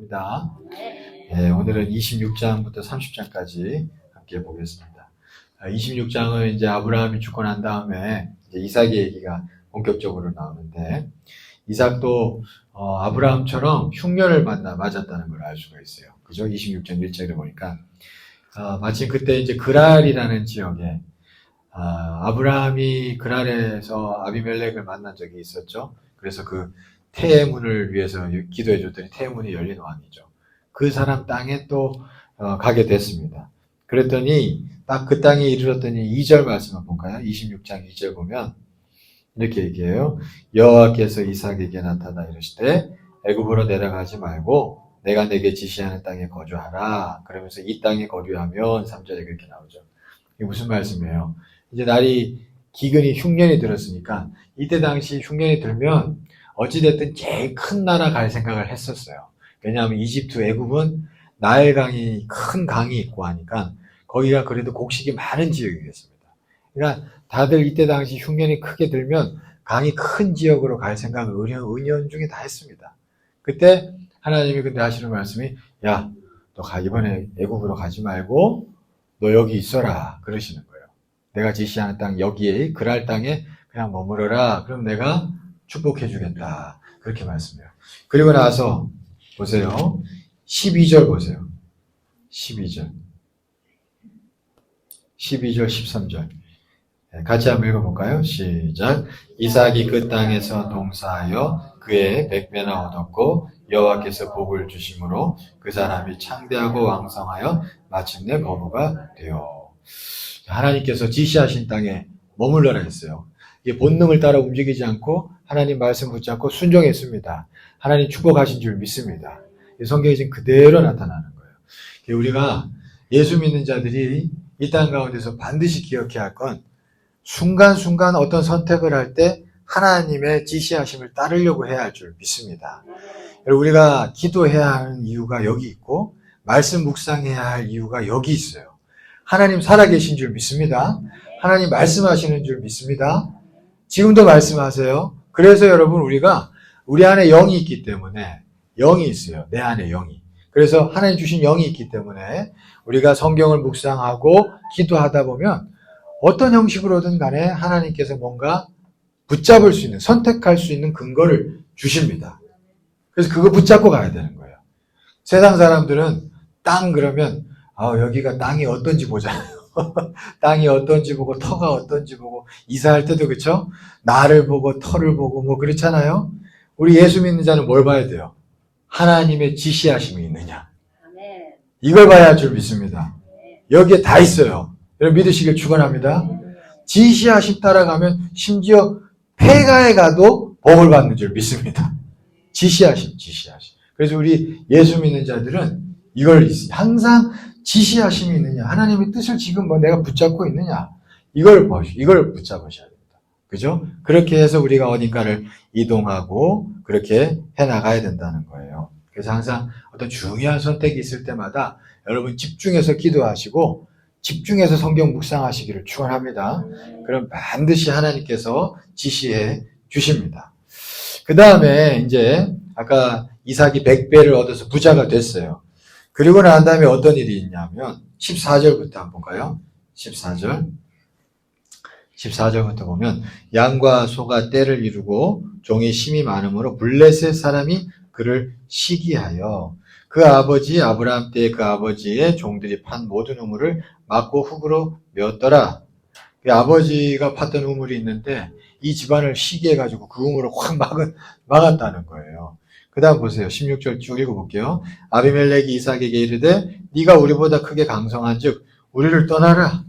합니다. 네, 오늘은 26장부터 30장까지 함께 보겠습니다. 26장은 이제 아브라함이 죽고 난 다음에 이제 이삭의 얘기가 본격적으로 나오는데 이삭도 어, 아브라함처럼 흉년을 만나 맞았다는 걸 알 수가 있어요. 그죠? 26장 1절에 보니까 어, 마침 그때 이제 그랄이라는 지역에 아, 아브라함이 그랄에서 아비멜렉을 만난 적이 있었죠. 그래서 그 태문을 위해서 기도해 줬더니 태문이 열린 왕이죠. 그 사람 땅에 또 어, 가게 됐습니다. 그랬더니 딱 그 땅에 이르렀더니 2절 말씀을 볼까요? 26장 2절 보면 이렇게 얘기해요. 여호와께서 이삭에게 나타나 이르시되 애굽으로 내려가지 말고 내가 내게 지시하는 땅에 거주하라. 그러면서 이 땅에 거주하면 3절에 그렇게 나오죠. 이게 무슨 말씀이에요? 이제 날이 기근이 흉년이 들었으니까 이때 당시 흉년이 들면 어찌됐든 제일 큰 나라 갈 생각을 했었어요. 왜냐하면 이집트 애굽은 나일 강이 큰 강이 있고 하니까 거기가 그래도 곡식이 많은 지역이겠습니다. 그러니까 다들 이때 당시 흉년이 크게 들면 강이 큰 지역으로 갈 생각을 은연, 은연 중에 다 했습니다. 그때 하나님이 근데 하시는 말씀이 야, 너 가, 이번에 애굽으로 가지 말고 너 여기 있어라 그러시는 거예요. 내가 지시하는 땅 여기에 그랄 땅에 그냥 머무르라. 그럼 내가 축복해 주겠다. 그렇게 말씀해요. 그리고 나서 보세요. 12절 보세요. 12절. 12절, 13절. 네, 같이 한번 읽어볼까요? 시작. 이삭이 그 땅에서 농사하여 그의 백배나 얻었고 여호와께서 복을 주심으로 그 사람이 창대하고 왕성하여 마침내 거부가 되어 하나님께서 지시하신 땅에 머물러라 했어요. 본능을 따라 움직이지 않고 하나님 말씀 붙잡고 순종했습니다. 하나님 축복하신 줄 믿습니다. 이 성경이 지금 그대로 나타나는 거예요. 우리가 예수 믿는 자들이 이 땅 가운데서 반드시 기억해야 할 건 순간순간 어떤 선택을 할 때 하나님의 지시하심을 따르려고 해야 할 줄 믿습니다. 우리가 기도해야 하는 이유가 여기 있고 말씀 묵상해야 할 이유가 여기 있어요. 하나님 살아계신 줄 믿습니다. 하나님 말씀하시는 줄 믿습니다. 지금도 말씀하세요. 그래서 여러분 우리가 우리 안에 영이 있기 때문에 영이 있어요. 내 안에 영이. 그래서 하나님 주신 영이 있기 때문에 우리가 성경을 묵상하고 기도하다 보면 어떤 형식으로든 간에 하나님께서 뭔가 붙잡을 수 있는, 선택할 수 있는 근거를 주십니다. 그래서 그거 붙잡고 가야 되는 거예요. 세상 사람들은 땅 그러면 아, 여기가 땅이 어떤지 보잖아요. 땅이 어떤지 보고 터가 어떤지 보고 이사할 때도 그렇죠? 나를 보고 터를 보고 뭐 그렇잖아요. 우리 예수 믿는 자는 뭘 봐야 돼요? 하나님의 지시하심이 있느냐. 이걸 봐야 할 줄 믿습니다. 여기에 다 있어요. 여러분 믿으시길 축원합니다. 지시하심 따라가면 심지어 폐가에 가도 복을 받는 줄 믿습니다. 지시하심, 지시하심. 그래서 우리 예수 믿는 자들은 이걸 항상 지시하심이 있느냐, 하나님의 뜻을 지금 뭐 내가 붙잡고 있느냐, 이걸 보시, 이걸 붙잡으셔야 됩니다. 그죠? 그렇게 해서 우리가 어딘가를 이동하고 그렇게 해 나가야 된다는 거예요. 그래서 항상 어떤 중요한 선택이 있을 때마다 여러분 집중해서 기도하시고 집중해서 성경 묵상하시기를 축원합니다. 그럼 반드시 하나님께서 지시해 주십니다. 그 다음에 이제 아까 이삭이 100배를 얻어서 부자가 됐어요. 그리고 난 다음에 어떤 일이 있냐면 14절부터 한번 볼까요? 14절. 14절부터 보면 양과 소가 때를 이루고 종이 심이 많으므로 블레셋 사람이 그를 시기하여 그 아버지 아브라함 때그 아버지의 종들이 판 모든 우물을 막고 흙으로 메었더라. 그 아버지가 팠던 우물이 있는데 이 집안을 시기해가지고 그 우물을 확 막은, 막았다는 거예요. 그 다음 보세요. 16절 쭉 읽어볼게요. 아비멜렉이 이삭에게 이르되 네가 우리보다 크게 강성한 즉 우리를 떠나라.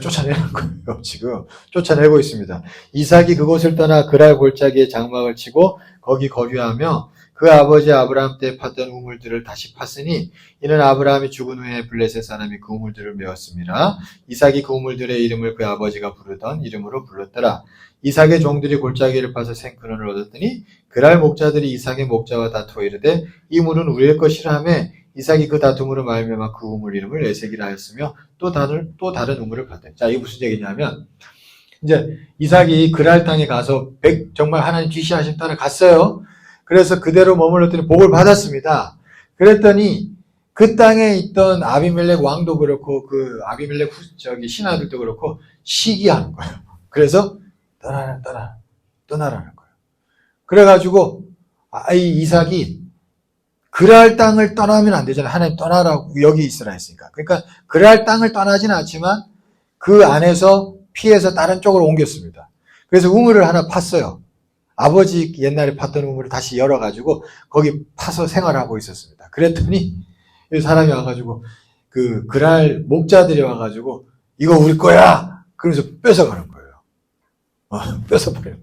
쫓아내는 거예요. 지금 쫓아내고 있습니다. 이삭이 그곳을 떠나 그랄 골짜기에 장막을 치고 거기 거류하며 그 아버지 아브라함 때 팠던 우물들을 다시 팠으니 이는 아브라함이 죽은 후에 블레셋 사람이 그 우물들을 메웠습니다. 이삭이 그 우물들의 이름을 그 아버지가 부르던 이름으로 불렀더라. 이삭의 종들이 골짜기를 파서 생크론을 얻었더니 그랄 목자들이 이삭의 목자와 다투어 이르되 이 물은 우리의 것이라 하매 이삭이 그 다툼으로 말미암아 그 우물 이름을 에색이라 했으며 또 다른 또 다른 우물을 봤다. 자, 이게 무슨 얘기냐면 이제 이삭이 그랄 땅에 가서 백, 정말 하나님 지시하신 따라 갔어요. 그래서 그대로 머물렀더니 복을 받았습니다. 그랬더니 그 땅에 있던 아비멜렉 왕도 그렇고 그 아비멜렉 후- 저기 신하들도 그렇고 시기하는 거예요. 그래서 떠나라 떠나 떠나라는 거예요. 그래가지고 아, 이 이삭이 그랄 땅을 떠나면 안 되잖아요. 하나님 떠나라고 여기 있으라 했으니까. 그러니까 그랄 땅을 떠나지는 않지만 그 안에서 피해서 다른 쪽으로 옮겼습니다. 그래서 우물을 하나 팠어요. 아버지 옛날에 팠던 우물을 다시 열어가지고 거기 파서 생활하고 있었습니다. 그랬더니 이 사람이 와가지고 그 그랄 목자들이 와가지고 이거 우리 거야. 그러면서 뺏어가는 거예요. 어, 뺏어버려요.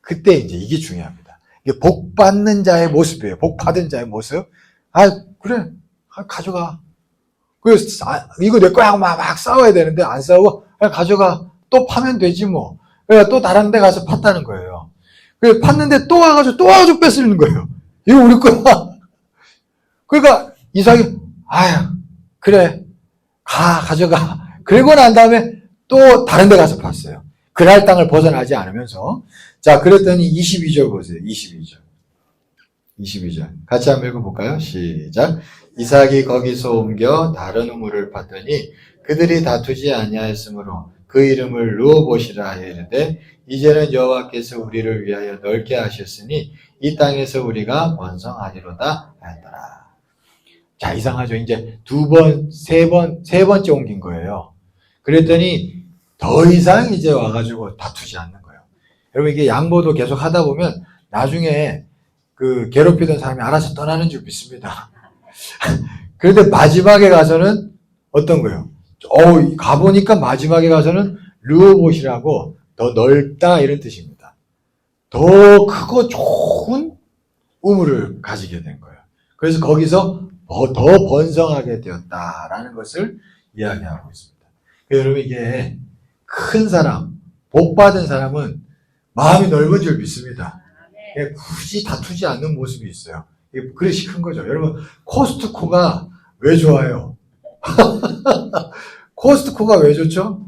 그때 이제 이게 중요합니다. 이게 복 받는 자의 모습이에요. 복 받은 자의 모습. 아 그래 아, 가져가. 그래서 아, 이거 내 거야 막, 막 싸워야 되는데 안 싸우고 그냥 가져가. 또 파면 되지 뭐. 그래서 또 다른 데 가서 팠다는 거예요. 그래서 팠는데 또 와가지고 또 와가지고 뺏으는 거예요. 이거 우리 거야. 그러니까 이삭이 아유 그래 가 가져가. 그리고 난 다음에 또 다른 데 가서 팠어요. 그랄 땅을 벗어나지 않으면서 자 그랬더니 22절 보세요. 22절. 22절. 같이 한번 읽어볼까요? 시작. 이삭이 거기서 옮겨 다른 우물을 봤더니 그들이 다투지 아니하였으므로 그 이름을 루어보시라 하여 이르되 이제는 여호와께서 우리를 위하여 넓게 하셨으니 이 땅에서 우리가 번성하리로다 하였더라. 자 이상하죠. 이제 두 번, 세 번, 세 번째 옮긴 거예요. 그랬더니 더 이상 이제 와가지고 다투지 않는 거예요. 여러분 이게 양보도 계속 하다 보면 나중에 그 괴롭히던 사람이 알아서 떠나는 줄 믿습니다. 그런데 마지막에 가서는 어떤 거예요? 어 가보니까 마지막에 가서는 르오봇이라고 더 넓다 이런 뜻입니다. 더 크고 좋은 우물을 가지게 된 거예요. 그래서 거기서 더, 더 번성하게 되었다라는 것을 이야기하고 있습니다. 여러분 이게 큰 사람, 복 받은 사람은 마음이 넓은 줄 믿습니다. 예, 굳이 다투지 않는 모습이 있어요. 그릇이 큰 거죠. 여러분, 코스트코가 왜 좋아요? 코스트코가 왜 좋죠?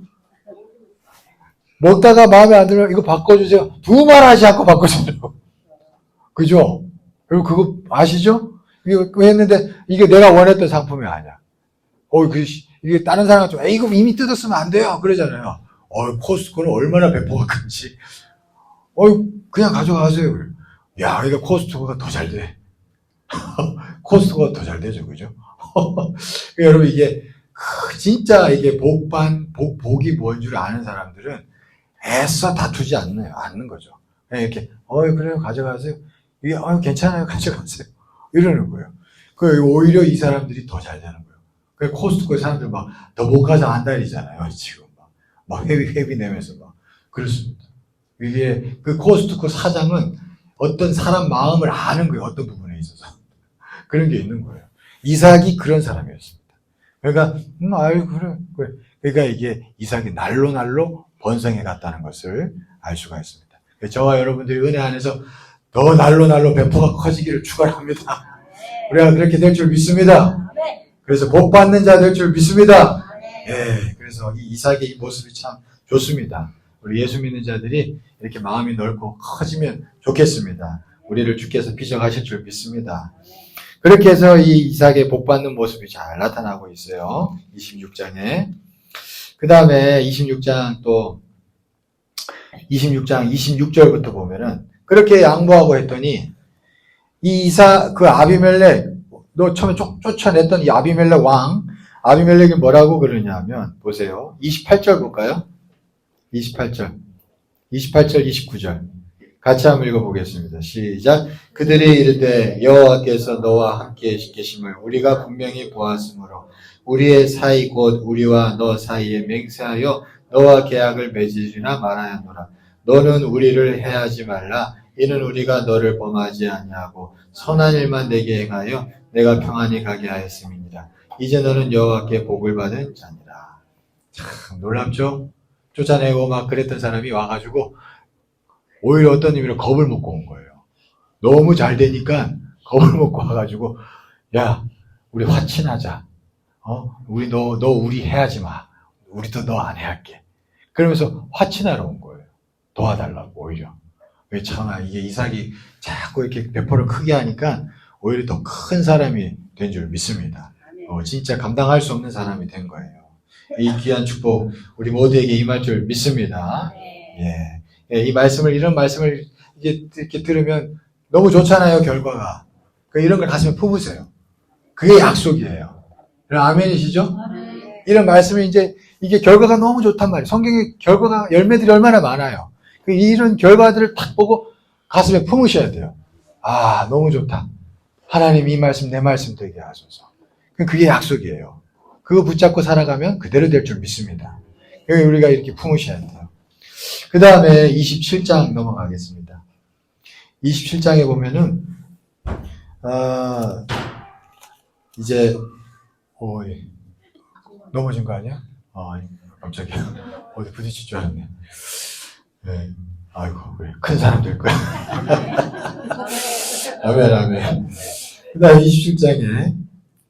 먹다가 마음에 안 들면 이거 바꿔주세요. 두 말 하지 않고 바꿔주세요. 그죠? 여러분, 그거 아시죠? 이거 왜 했는데 이게 내가 원했던 상품이 아니야. 어, 그, 씨, 이게 다른 사람은 좀, 에이, 이거 이미 뜯었으면 안 돼요. 그러잖아요. 어, 코스트코는 얼마나 배포가 큰지. 어, 그냥 가져가세요. 야, 이거 코스트코가 더 잘 돼. 코스트코가 더 잘 되죠. 그죠? 여러분, 이게, 그 진짜 이게 복반, 복, 복이 뭔 줄 아는 사람들은 애써 다투지 않는, 않는 거죠. 그냥 이렇게, 어, 그래요. 가져가세요. 이게, 어, 괜찮아요. 가져가세요. 이러는 거예요. 그, 오히려 이 사람들이 더 잘 되는 거예요. 그 코스트코 사람들 막, 더 못 가서 안 다니잖아요. 지금 막. 막 회비, 회비 내면서 막. 그렇습니다. 이게, 그 코스트코 사장은 어떤 사람 마음을 아는 거예요. 어떤 부분에 있어서. 그런 게 있는 거예요. 이삭이 그런 사람이었습니다. 그러니까, 음, 아유, 그래, 그래. 그러니까 이게 이삭이 날로 날로 번성해 갔다는 것을 알 수가 있습니다. 저와 여러분들이 은혜 안에서 더 날로 날로 배포가 커지기를 축원합니다. 우리가 그렇게 될 줄 믿습니다. 그래서 복 받는 자 될 줄 믿습니다. 예, 그래서 이 이삭의 이 모습이 참 좋습니다. 우리 예수 믿는 자들이 이렇게 마음이 넓고 커지면 좋겠습니다. 우리를 주께서 비정하실 줄 믿습니다. 그렇게 해서 이 이삭의 복 받는 모습이 잘 나타나고 있어요. 26장에. 그 다음에 26장 또 26장 26절부터 보면은 그렇게 양보하고 했더니 이 이사 그 아비멜렉 너 처음에 쫓, 쫓아냈던 이 아비멜렉 왕 아비멜렉이 뭐라고 그러냐면 보세요. 28절 볼까요? 28절. 28절 29절. 같이 한번 읽어보겠습니다. 시작. 그들이 이르되 여호와께서 너와 함께 계심을 우리가 분명히 보았으므로 우리의 사이 곧 우리와 너 사이에 맹세하여 너와 계약을 맺으리나 말하였노라. 너는 우리를 해하지 말라. 이는 우리가 너를 범하지 아니하고 선한 일만 내게 행하여 내가 평안히 가게 하였음이니라. 이제 너는 여호와께 복을 받은 자니라. 참 놀랍죠? 쫓아내고 막 그랬던 사람이 와가지고 오히려 어떤 의미로 겁을 먹고 온 거예요. 너무 잘 되니까 겁을 먹고 와가지고 야 우리 화친하자. 어 우리 너너 우리 해하지 마. 우리도 너 안 해할게. 그러면서 화친하러 온 거예요. 도와달라고 오히려. 왜 참아 이게 이삭이 자꾸 이렇게 배포를 크게 하니까 오히려 더 큰 사람이 된 줄 믿습니다. 어, 진짜 감당할 수 없는 사람이 된 거예요. 이 귀한 축복 우리 모두에게 임할 줄 믿습니다. 예. 예, 이 말씀을 이런 말씀을 이게 이렇게 들으면 너무 좋잖아요 결과가. 그 이런 걸 가슴에 품으세요. 그게 약속이에요. 아멘이시죠? 이런 말씀이 이제 이게 결과가 너무 좋단 말이에요. 성경에 결과가 열매들이 얼마나 많아요. 그 이런 결과들을 딱 보고 가슴에 품으셔야 돼요. 아 너무 좋다. 하나님 이 말씀 내 말씀 되게 하소서. 그게 약속이에요. 그거 붙잡고 살아가면 그대로 될 줄 믿습니다. 그게 우리가 이렇게 품으셔야 돼요. 그 다음에 27장 넘어가겠습니다. 27장에 보면은 아, 이제 오, 넘어진 거 아니야? 아, 깜짝이야. 어디 부딪힐 줄 알았네. 네. 아이고, 그래. 큰 사람 될 거야. 아멘, 아멘. 그 다음 27장에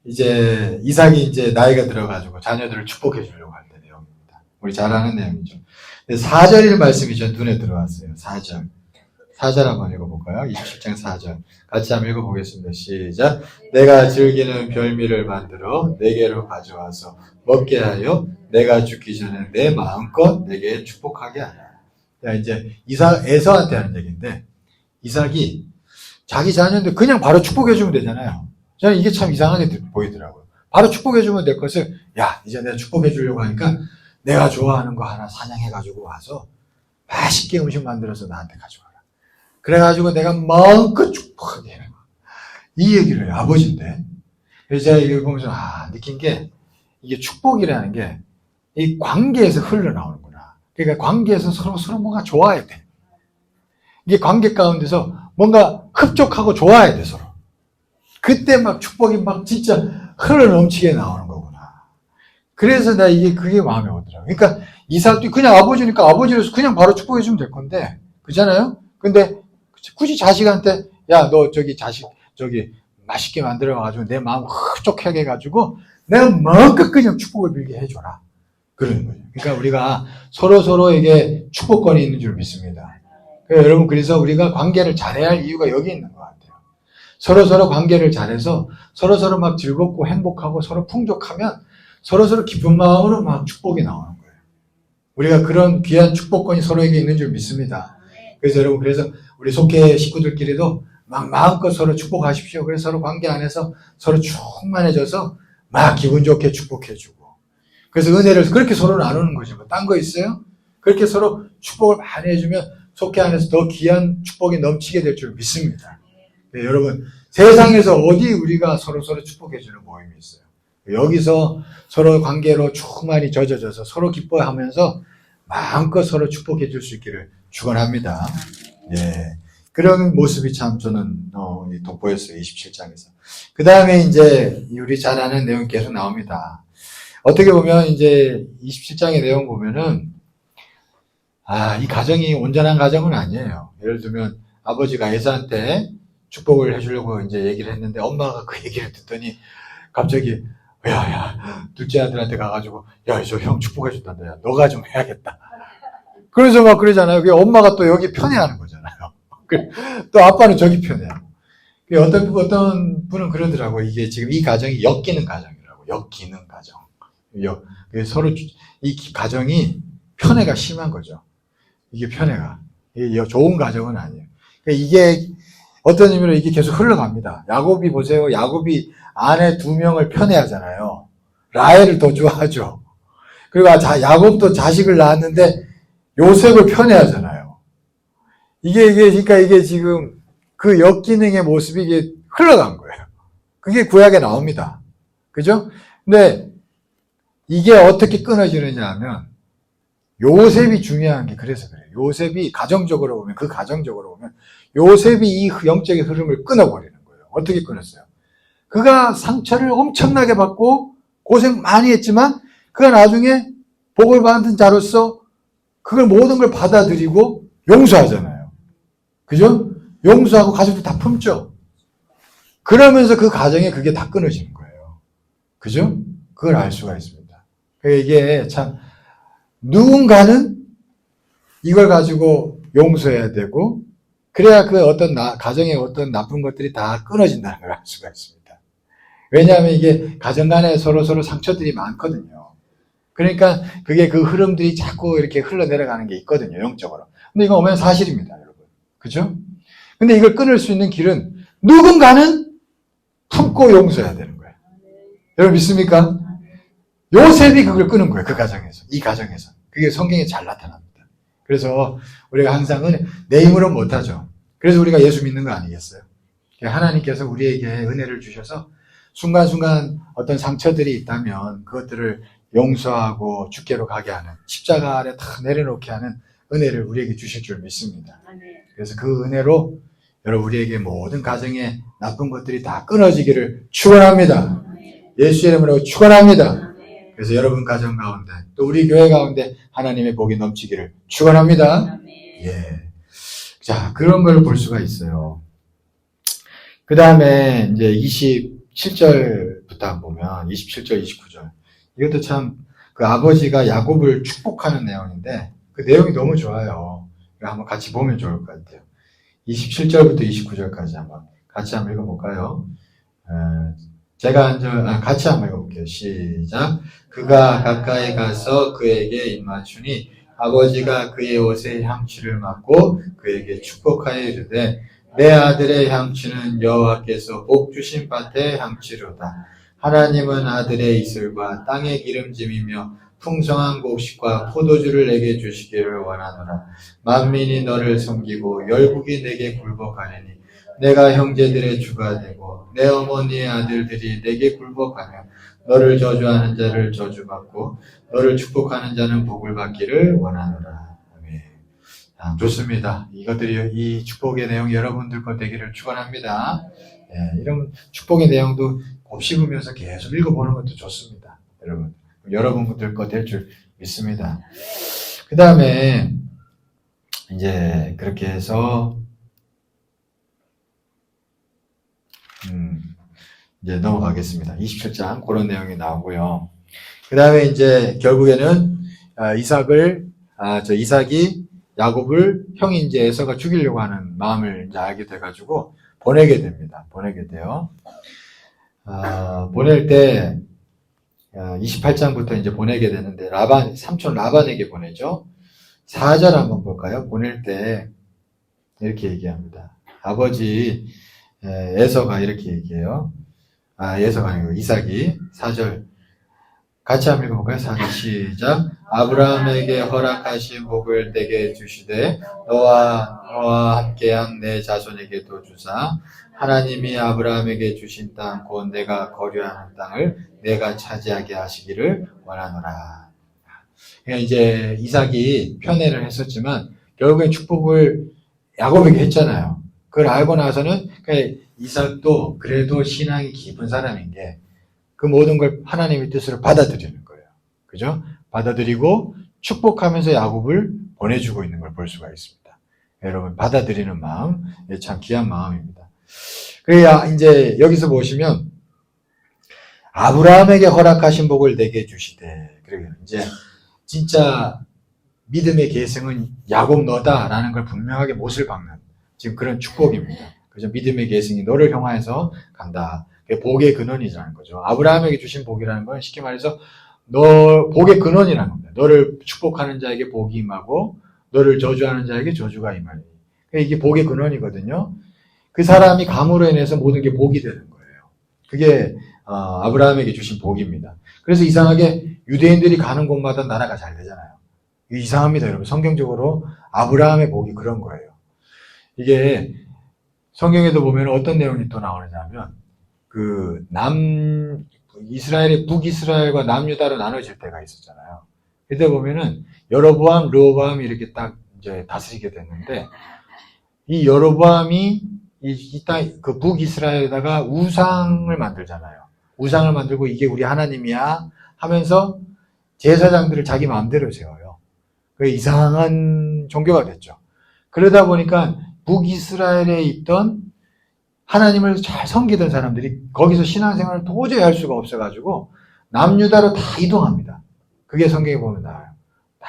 이제 이삭이 이제 나이가 들어가지고 자녀들을 축복해 주려고 할때 내용입니다. 우리 잘 아는 내용이죠. 4절의 말씀이 전 눈에 들어왔어요. 4절. 4절 한번 읽어볼까요? 27장 4절. 같이 한번 읽어보겠습니다. 시작. 내가 즐기는 별미를 만들어 내게로 가져와서 먹게 하여 내가 죽기 전에 내 마음껏 내게 축복하게 하라. 자, 이제 이삭, 에서한테 하는 얘기인데, 이삭이 자기 자녀인데 그냥 바로 축복해주면 되잖아요. 저는 이게 참 이상하게 들- 보이더라고요. 바로 축복해주면 될 것을, 야, 이제 내가 축복해주려고 하니까 내가 좋아하는 거 하나 사냥해가지고 와서 맛있게 음식 만들어서 나한테 가져와라. 그래가지고 내가 마음껏 축복하게 해라. 이 얘기를. 아버지인데. 그래서 제가 이걸 보면서, 아, 느낀 게, 이게 축복이라는 게, 이 관계에서 흘러나오는구나. 그러니까 관계에서 서로 서로 뭔가 좋아야 돼. 이게 관계 가운데서 뭔가 흡족하고 좋아야 돼, 서로. 그때 막 축복이 막 진짜 흘러 넘치게 나오는. 그래서 나 이게 그게 마음에 오더라고. 그러니까 이삭도 그냥 아버지니까 아버지로서 그냥 바로 축복해 주면 될 건데, 그잖아요? 근데 굳이 자식한테, 야, 너 저기 자식, 저기 맛있게 만들어 가지고 내 마음 흡족하게 해 가지고 내가 마음껏 그냥 축복을 빌게 해줘라. 그러는 거죠. 그러니까 우리가 서로 서로에게 축복권이 있는 줄 믿습니다. 그래서 여러분 그래서 우리가 관계를 잘해야 할 이유가 여기 있는 것 같아요. 서로 서로 관계를 잘해서 서로 서로 막 즐겁고 행복하고 서로 풍족하면 서로 서로 기쁜 마음으로 막 축복이 나오는 거예요. 우리가 그런 귀한 축복권이 서로에게 있는 줄 믿습니다. 그래서 여러분 그래서 우리 속회 식구들끼리도 막 마음껏 서로 축복하십시오. 그래서 서로 관계 안에서 서로 충만해져서 막 기분 좋게 축복해주고 그래서 은혜를 그렇게 서로 나누는 거죠. 뭐딴거 있어요? 그렇게 서로 축복을 많이 해주면 속회 안에서 더 귀한 축복이 넘치게 될 줄 믿습니다. 네, 여러분 세상에서 어디 우리가 서로 서로 축복해주는 모임이 있어요? 여기서 서로 관계로 충만히 젖어져서 서로 기뻐하면서 마음껏 서로 축복해 줄 수 있기를 축원합니다. 예. 그런 모습이 참 저는 어, 이 돋보였어요. 27장에서. 그 다음에 이제 우리 잘 아는 내용이 계속 나옵니다. 어떻게 보면 이제 27장의 내용 보면은 아, 이 가정이 온전한 가정은 아니에요. 예를 들면 아버지가 예사한테 축복을 해주려고 이제 얘기를 했는데 엄마가 그 얘기를 듣더니 갑자기 야, 야, 둘째 아들한테 가가지고 야, 저 형 축복해준단다. 야, 너가 좀 해야겠다. 그래서 막 그러잖아요. 그게 엄마가 또 여기 편애하는 거잖아요. 그- 또 아빠는 저기 편애하고. 그 어떤, 어떤 분은 그러더라고. 이게 지금 이 가정이 엮이는 가정이라고. 엮이는 가정. 역, 그 서로, 주- 이 기- 가정이 편애가 심한 거죠. 이게 편애가. 이게 좋은 가정은 아니에요. 그러니까 이게 어떤 의미로 이게 계속 흘러갑니다. 야곱이 보세요. 야곱이 아내 두 명을 편애하잖아요. 라헬을 더 좋아하죠. 그리고 자, 야곱도 자식을 낳았는데 요셉을 편애하잖아요. 이게, 이게, 그러니까 이게 지금 그 역기능의 모습이 이게 흘러간 거예요. 그게 구약에 나옵니다. 그죠? 근데 이게 어떻게 끊어지느냐 하면 요셉이 중요한 게 그래서 그래요. 요셉이 가정적으로 보면, 그 가정적으로 보면 요셉이 이 영적인 흐름을 끊어버리는 거예요. 어떻게 끊었어요? 그가 상처를 엄청나게 받고 고생 많이 했지만 그가 나중에 복을 받은 자로서 그걸 모든 걸 받아들이고 용서하잖아요. 그죠? 용서하고 가족들 다 품죠. 그러면서 그 가정에 그게 다 끊어지는 거예요. 그죠? 그걸 알 수가 있습니다. 그러니까 이게 참 누군가는 이걸 가지고 용서해야 되고 그래야 그 어떤 나, 가정의 어떤 나쁜 것들이 다 끊어진다는 걸 알 수가 있습니다. 왜냐하면 이게 가정 간에 서로 서로 상처들이 많거든요. 그러니까 그게 그 흐름들이 자꾸 이렇게 흘러내려가는 게 있거든요, 영적으로. 근데 이건 오면 사실입니다, 여러분. 그죠? 근데 이걸 끊을 수 있는 길은 누군가는 품고 용서해야 되는 거예요. 여러분 믿습니까? 요셉이 그걸 끊은 거예요, 그 가정에서. 이 가정에서. 그게 성경에 잘 나타납니다. 그래서 우리가 항상 은, 내 힘으로는 못하죠. 그래서 우리가 예수 믿는 거 아니겠어요? 하나님께서 우리에게 은혜를 주셔서 순간순간 어떤 상처들이 있다면 그것들을 용서하고 주께로 가게 하는 십자가 아래 다 내려놓게 하는 은혜를 우리에게 주실 줄 믿습니다. 그래서 그 은혜로 여러분 우리에게 모든 가정의 나쁜 것들이 다 끊어지기를 축원합니다. 예수 이름으로 축원합니다. 그래서 여러분 가정 가운데 또 우리 교회 가운데 하나님의 복이 넘치기를 축원합니다. 예. 자, 그런 걸 볼 수가 있어요. 그 다음에 이제 27절부터 보면 27절, 29절. 이것도 참 그 아버지가 야곱을 축복하는 내용인데 그 내용이 너무 좋아요. 한번 같이 보면 좋을 것 같아요. 27절부터 29절까지 한번 같이 한번 읽어볼까요? 에, 제가 이제 아, 같이 한번 읽어볼게요. 시작. 그가 가까이 가서 그에게 입맞추니 아버지가 그의 옷에 향취를 맡고 그에게 축복하여 이르되 내 아들의 향취는 여호와께서 복 주신 밭의 향취로다. 하나님은 아들의 이슬과 땅의 기름짐이며 풍성한 곡식과 포도주를 내게 주시기를 원하노라. 만민이 너를 섬기고 열국이 내게 굴복하리니 내가 형제들의 주가 되고 내 어머니의 아들들이 내게 굴복하며 너를 저주하는 자를 저주받고 너를 축복하는 자는 복을 받기를 원하노라. 아, 좋습니다. 이것들이 이 축복의 내용 여러분들 것 되기를 축원합니다. 예, 이런 축복의 내용도 곱씹으면서 계속 읽어보는 것도 좋습니다. 여러분, 여러분들 것 될 줄 믿습니다. 그 다음에 이제 그렇게 해서 음, 이제 넘어가겠습니다. 27장 그런 내용이 나오고요. 그 다음에 이제 결국에는 아, 이삭을 아, 저 이삭이 야곱을 형이 이제 에서가 죽이려고 하는 마음을 이제 알게 돼가지고 보내게 됩니다. 보내게 돼요. 아, 보낼 때 28장부터 이제 보내게 되는데 라반 삼촌 라반에게 보내죠. 4절 한번 볼까요? 보낼 때 이렇게 얘기합니다. 아버지 에, 에서가 이렇게 얘기해요. 아, 에서가 아니고 이삭이 4절 같이 한번 읽어볼까요? 4절 시작 아브라함에게 허락하신 복을 내게 주시되 너와 너와 함께한 내 자손에게도 주사 하나님이 아브라함에게 주신 땅 곧 내가 거류하는 땅을 내가 차지하게 하시기를 원하노라. 그러니까 이제 이삭이 편애를 했었지만 결국엔 축복을 야곱에게 했잖아요. 그걸 알고 나서는 이삭도 그래도 신앙이 깊은 사람인 게 그 모든 걸 하나님의 뜻으로 받아들이는 거예요. 그죠? 받아들이고 축복하면서 야곱을 보내주고 있는 걸 볼 수가 있습니다. 여러분 받아들이는 마음 예, 참 귀한 마음입니다. 그래야 이제 여기서 보시면 아브라함에게 허락하신 복을 내게 주시되 그리고 이제 진짜 믿음의 계승은 야곱 너다라는 걸 분명하게 못을 박는 지금 그런 축복입니다. 그죠? 믿음의 계승이 너를 향하여서 간다. 그게 복의 근원이라는 거죠. 아브라함에게 주신 복이라는 건 쉽게 말해서 너 복의 근원이라는 겁니다. 너를 축복하는 자에게 복이 임하고 너를 저주하는 자에게 저주가 임하니. 이게 복의 근원이거든요. 그 사람이 감으로 인해서 모든 게 복이 되는 거예요. 그게 어, 아브라함에게 주신 복입니다. 그래서 이상하게 유대인들이 가는 곳마다 나라가 잘 되잖아요. 이상합니다, 여러분. 성경적으로 아브라함의 복이 그런 거예요. 이게 성경에도 보면 어떤 내용이 또 나오느냐면 그 남 이스라엘이 북이스라엘과 남유다로 나눠질 때가 있었잖아요. 그때 보면은 여로보암, 르호보암이 이렇게 딱 이제 다스리게 됐는데 이 여로보암이 이땅그 북이스라엘에다가 우상을 만들잖아요. 우상을 만들고 이게 우리 하나님이야 하면서 제사장들을 자기 마음대로 세워요. 그 이상한 종교가 됐죠. 그러다 보니까 북이스라엘에 있던 하나님을 잘 섬기던 사람들이 거기서 신앙생활을 도저히 할 수가 없어가지고 남유다로 다 이동합니다. 그게 성경에 보면 나와요. 다.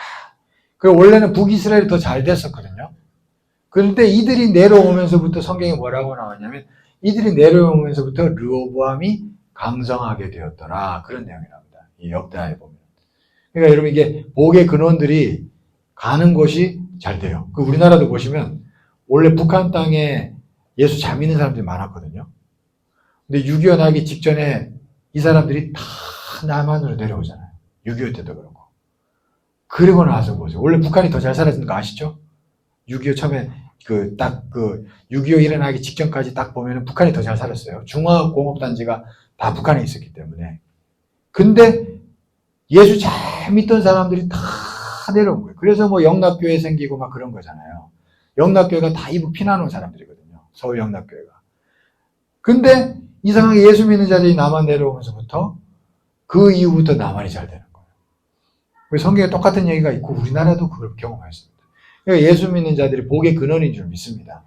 그 원래는 북이스라엘이 더 잘 됐었거든요. 그런데 이들이 내려오면서부터 성경에 뭐라고 나왔냐면 이들이 내려오면서부터 르호보암이 강성하게 되었더라. 그런 내용이 나옵니다. 이 역대하에 보면. 그러니까 여러분 이게 복의 근원들이 가는 곳이 잘 돼요. 그 우리나라도 보시면 원래 북한 땅에 예수 잘 믿는 사람들이 많았거든요. 근데 6.25 나기 직전에 이 사람들이 다 남한으로 내려오잖아요. 6.25 때도 그렇고. 그리고 나서 보세요. 원래 북한이 더 잘 살았는 거 아시죠? 6.25 처음에 그 딱 그 6.25 일어나기 직전까지 딱 보면은 북한이 더 잘 살았어요. 중화공업단지가 다 북한에 있었기 때문에. 근데 예수 잘 믿던 사람들이 다 내려온 거예요. 그래서 뭐 영락교회 생기고 막 그런 거잖아요. 영락교회가 다 이북 피난 온 사람들이거든요. 서울 영락교회가. 근데 이상하게 예수 믿는 자들이 남한 내려오면서부터 그 이후부터 남한이 잘 되는 거예요. 그 성경에 똑같은 얘기가 있고 우리나라도 그걸 경험했습니다. 그러니까 예수 믿는 자들이 복의 근원인 줄 믿습니다.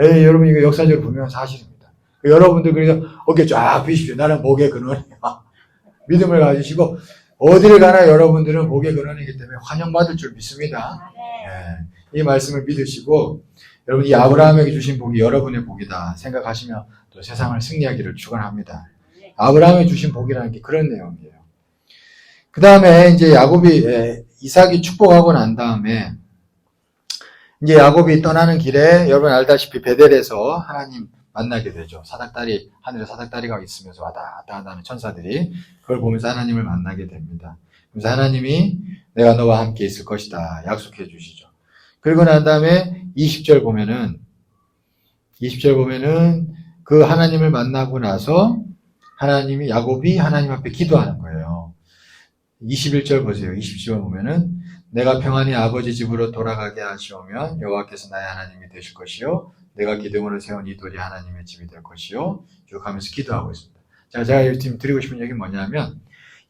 에이, 여러분 이거 역사적으로 분명한 사실입니다. 여러분들 그래서 어깨 쫙 펴십시오. 나는 복의 근원이야. 믿음을 가지시고 어디를 가나 여러분들은 복의 근원이기 때문에 환영받을 줄 믿습니다. 예, 이 말씀을 믿으시고 여러분 이 아브라함에게 주신 복이 여러분의 복이다 생각하시면 또 세상을 승리하기를 축원합니다. 아브라함에 주신 복이라는 게 그런 내용이에요. 그 다음에 이제 야곱이 예, 이삭이 축복하고 난 다음에 이제 야곱이 떠나는 길에 여러분 알다시피 베델에서 하나님 만나게 되죠. 사닥다리 하늘에 사닥다리가 있으면서 왔다 갔다 하는 천사들이 그걸 보면서 하나님을 만나게 됩니다. 그래서 하나님이 내가 너와 함께 있을 것이다 약속해 주시죠. 그리고 난 다음에 20절 보면은 20절 보면은 그 하나님을 만나고 나서 하나님이 야곱이 하나님 앞에 기도하는 거예요. 21절 보세요. 20절 보면은 내가 평안히 아버지 집으로 돌아가게 하시오면 여호와께서 나의 하나님이 되실 것이요 내가 기둥으로 세운 이 돌이 하나님의 집이 될 것이요 쭉 하면서 기도하고 있습니다. 자, 제가 지금 드리고 싶은 얘기는 뭐냐면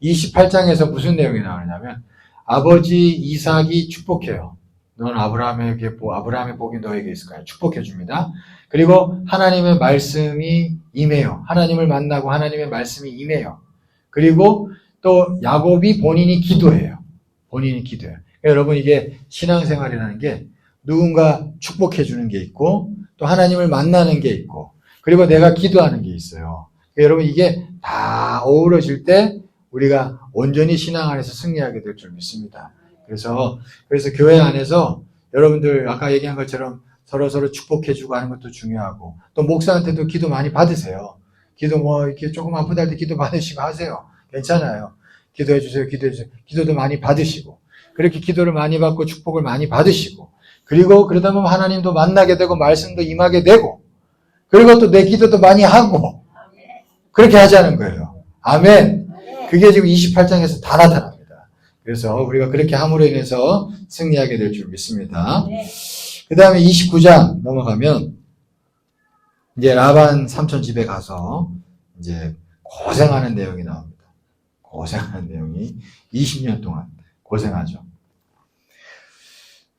28장에서 무슨 내용이 나오냐면 아버지 이삭이 축복해요. 넌 아브라함에게 복, 아브라함의 복이 너에게 있을 거야. 축복해 줍니다. 그리고 하나님의 말씀이 임해요. 하나님을 만나고 하나님의 말씀이 임해요. 그리고 또 야곱이 본인이 기도해요. 본인이 기도해요. 그러니까 여러분 이게 신앙생활이라는 게 누군가 축복해 주는 게 있고 또 하나님을 만나는 게 있고 그리고 내가 기도하는 게 있어요. 그러니까 여러분 이게 다 어우러질 때 우리가 온전히 신앙 안에서 승리하게 될 줄 믿습니다. 그래서 그래서 교회 안에서 여러분들 아까 얘기한 것처럼 서로 서로 축복해 주고 하는 것도 중요하고 또 목사한테도 기도 많이 받으세요. 기도 뭐 이렇게 조금 아프다 할 때 기도 받으시고 하세요. 괜찮아요. 기도해 주세요. 기도해 주세요. 기도도 많이 받으시고 그렇게 기도를 많이 받고 축복을 많이 받으시고 그리고 그러다 보면 하나님도 만나게 되고 말씀도 임하게 되고 그리고 또 내 기도도 많이 하고 그렇게 하자는 거예요. 아멘. 그게 지금 28장에서 다 나타납니다. 그래서 우리가 그렇게 함으로 인해서 승리하게 될 줄 믿습니다. 그 다음에 29장 넘어가면 이제 라반 삼촌 집에 가서 이제 고생하는 내용이 나옵니다. 고생하는 내용이 20년 동안 고생하죠.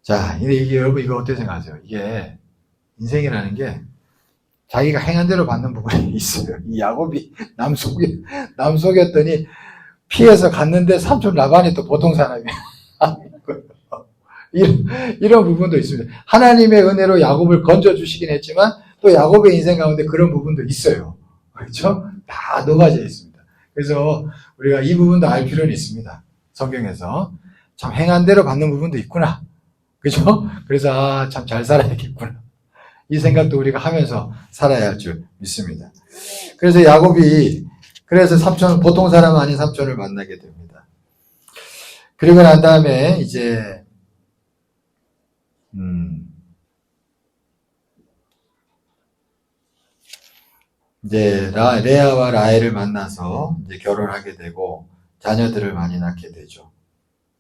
자, 근데 이게 여러분 이거 어떻게 생각하세요? 이게 인생이라는 게 자기가 행한 대로 받는 부분이 있어요. 이 야곱이 남 속에 남 속였더니 피해서 갔는데 삼촌 라반이 또 보통 사람이 이런, 이런 부분도 있습니다. 하나님의 은혜로 야곱을 건져 주시긴 했지만 또 야곱의 인생 가운데 그런 부분도 있어요. 그렇죠? 다 녹아져 있습니다. 그래서 우리가 이 부분도 알 필요는 있습니다. 성경에서 참 행한 대로 받는 부분도 있구나. 그죠? 그래서 아, 참 잘 살아야겠구나. 이 생각도 우리가 하면서 살아야 할 줄 믿습니다. 그래서 야곱이 그래서 삼촌 보통 사람 아닌 삼촌을 만나게 됩니다. 그리고 난 다음에 이제 음 이제 라, 레아와 라헬을 만나서 이제 결혼하게 되고 자녀들을 많이 낳게 되죠.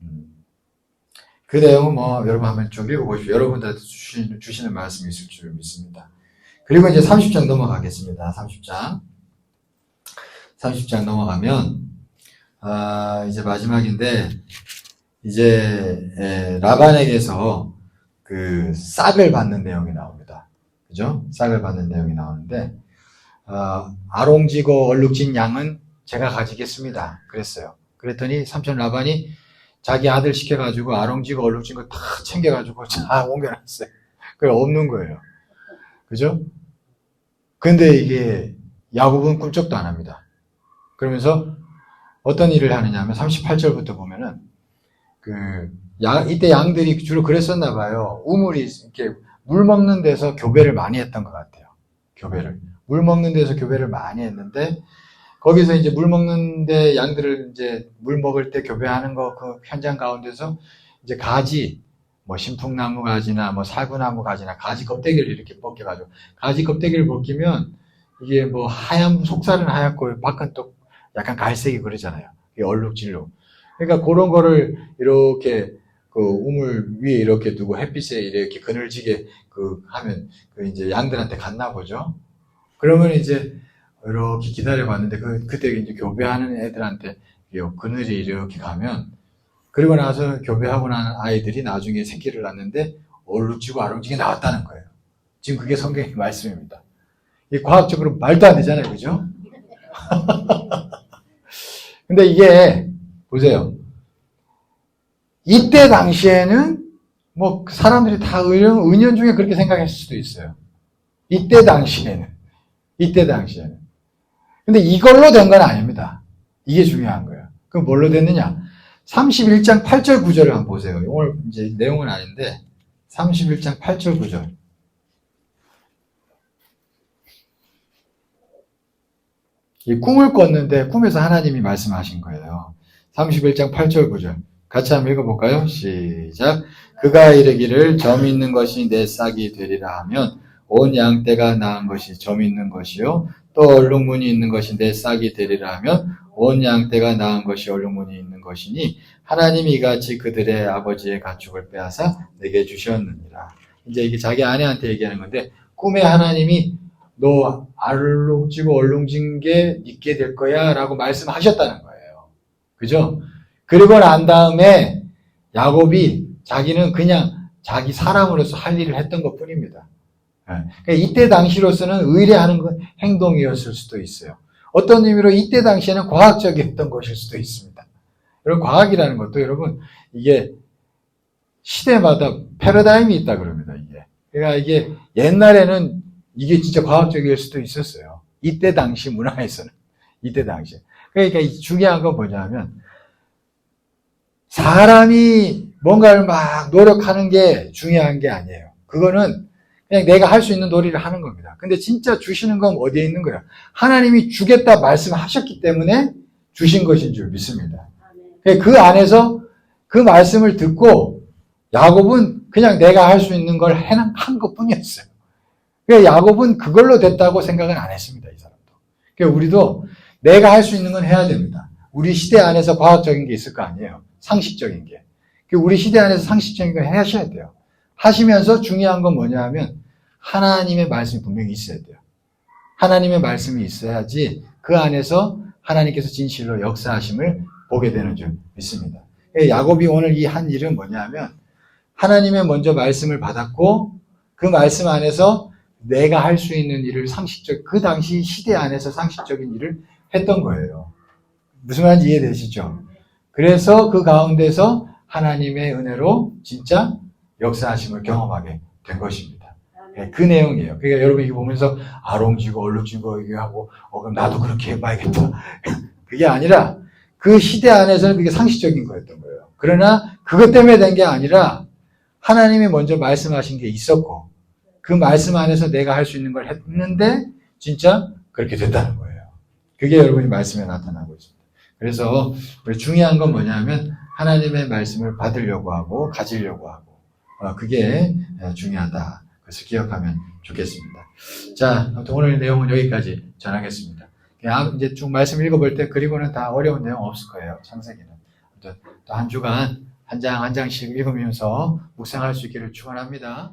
음. 그 내용은 뭐 여러분 한번 좀 읽어보십시오. 여러분들한테 주시는, 주시는 말씀이 있을 줄 믿습니다. 그리고 이제 30장 넘어가겠습니다. 30장. 30장 넘어가면, 아, 이제 마지막인데, 이제, 에, 라반에게서 그 싹을 받는 내용이 나옵니다. 그죠? 싹을 받는 내용이 나오는데, 어, 아롱지고 얼룩진 양은 제가 가지겠습니다. 그랬어요. 그랬더니 삼촌 라반이 자기 아들 시켜가지고 아롱지고 얼룩진 거 다 챙겨가지고 다 옮겨놨어요. 그 없는 거예요. 그죠? 근데 이게 야곱은 꿈쩍도 안 합니다. 그러면서 어떤 일을 하느냐 하면 38절부터 보면은 그 야, 이때 양들이 주로 그랬었나 봐요. 우물이 이렇게 물 먹는 데서 교배를 많이 했던 것 같아요. 교배를. 물 먹는 데서 교배를 많이 했는데 거기서 이제 물 먹는데 양들을 이제 물 먹을 때 교배하는 거 그 현장 가운데서 이제 가지 뭐 신풍나무 가지나 뭐 살구나무 가지나 가지 껍데기를 이렇게 벗겨가지고 가지 껍데기를 벗기면 이게 뭐 하얀 속살은 하얗고 밖은 또 약간 갈색이 그러잖아요. 이게 얼룩질룩. 그러니까 그런 거를 이렇게 그 우물 위에 이렇게 두고 햇빛에 이렇게 그늘지게 그 하면 그 이제 양들한테 갔나 보죠. 그러면 이제 이렇게 기다려 봤는데 그 그때 이제 교배하는 애들한테 요 그늘이 이렇게 가면 그리고 나서 교배하고 난 아이들이 나중에 새끼를 낳는데 얼룩지고 아롱지게 나왔다는 거예요. 지금 그게 성경의 말씀입니다. 이 과학적으로 말도 안 되잖아요, 그죠? 근데 이게 보세요. 이때 당시에는 뭐 사람들이 다 의연, 은연 중에 그렇게 생각했을 수도 있어요. 이때 당시에는 이때 당시에는. 근데 이걸로 된 건 아닙니다. 이게 중요한 거예요. 그럼 뭘로 됐느냐? 31장 8절 9절을 한번 보세요. 오늘 이제 내용은 아닌데 31장 8절 9절. 꿈을 꿨는데 꿈에서 하나님이 말씀하신 거예요. 31장 8절 9절. 같이 한번 읽어볼까요? 시작. 그가 이르기를 점 있는 것이 내 싹이 되리라 하면 온 양떼가 낳은 것이 점 있는 것이요. 또 얼룩무늬 있는 것이 내 싹이 되리라 하면 온 양떼가 낳은 것이 얼룩무늬 있는 것이니 하나님이 이같이 그들의 아버지의 가축을 빼앗아 내게 주셨느니라. 이제 이게 자기 아내한테 얘기하는 건데 꿈에 하나님이 너 얼룩지고 얼룩진 게 있게 될 거야 라고 말씀하셨다는 거예요. 그죠? 그리고 난 다음에 야곱이 자기는 그냥 자기 사람으로서 할 일을 했던 것 뿐입니다. 예. 그러니까 이때 당시로서는 의뢰하는 건 행동이었을 수도 있어요. 어떤 의미로 이때 당시에는 과학적이었던 것일 수도 있습니다. 여러분, 과학이라는 것도 여러분, 이게 시대마다 패러다임이 있다 그럽니다, 이게. 그러니까 이게 옛날에는 이게 진짜 과학적일 수도 있었어요. 이때 당시 문화에서는. 이때 당시에. 그러니까 이 중요한 건 뭐냐면, 사람이 뭔가를 막 노력하는 게 중요한 게 아니에요. 그거는 그냥 내가 할 수 있는 놀이를 하는 겁니다. 근데 진짜 주시는 건 어디에 있는 거야? 하나님이 주겠다 말씀하셨기 때문에 주신 것인 줄 믿습니다. 그 안에서 그 말씀을 듣고 야곱은 그냥 내가 할 수 있는 걸 한 것뿐이었어요. 그러니까 야곱은 그걸로 됐다고 생각은 안 했습니다. 이 사람도. 그러니까 우리도 내가 할 수 있는 건 해야 됩니다. 우리 시대 안에서 과학적인 게 있을 거 아니에요. 상식적인 게. 그러니까 우리 시대 안에서 상식적인 걸 하셔야 돼요. 하시면서 중요한 건 뭐냐 하면 하나님의 말씀이 분명히 있어야 돼요. 하나님의 말씀이 있어야지 그 안에서 하나님께서 진실로 역사하심을 보게 되는 줄 믿습니다. 야곱이 오늘 이 한 일은 뭐냐면 하나님의 먼저 말씀을 받았고 그 말씀 안에서 내가 할 수 있는 일을 상식적 그 당시 시대 안에서 상식적인 일을 했던 거예요. 무슨 말인지 이해되시죠? 그래서 그 가운데서 하나님의 은혜로 진짜 역사하심을 경험하게 된 것입니다. 네, 그 내용이에요. 그러니까 여러분 이거 보면서 아롱지고 얼룩지고 이게 하고 어 그럼 나도 그렇게 해봐야겠다. 그게 아니라 그 시대 안에서는 그게 상식적인 거였던 거예요. 그러나 그것 때문에 된 게 아니라 하나님이 먼저 말씀하신 게 있었고 그 말씀 안에서 내가 할 수 있는 걸 했는데 진짜 그렇게 됐다는 거예요. 그게 여러분이 말씀에 나타나고 있습니다. 그래서 우리 중요한 건 뭐냐면 하나님의 말씀을 받으려고 하고 가지려고 하고 어, 그게 중요하다. 그래서 기억하면 좋겠습니다. 자, 오늘 내용은 여기까지 전하겠습니다. 이제 쭉 말씀 읽어볼 때 그리고는 다 어려운 내용 없을 거예요. 창세기는. 또 한 주간 한 장 한 장씩 읽으면서 묵상할 수 있기를 축원합니다.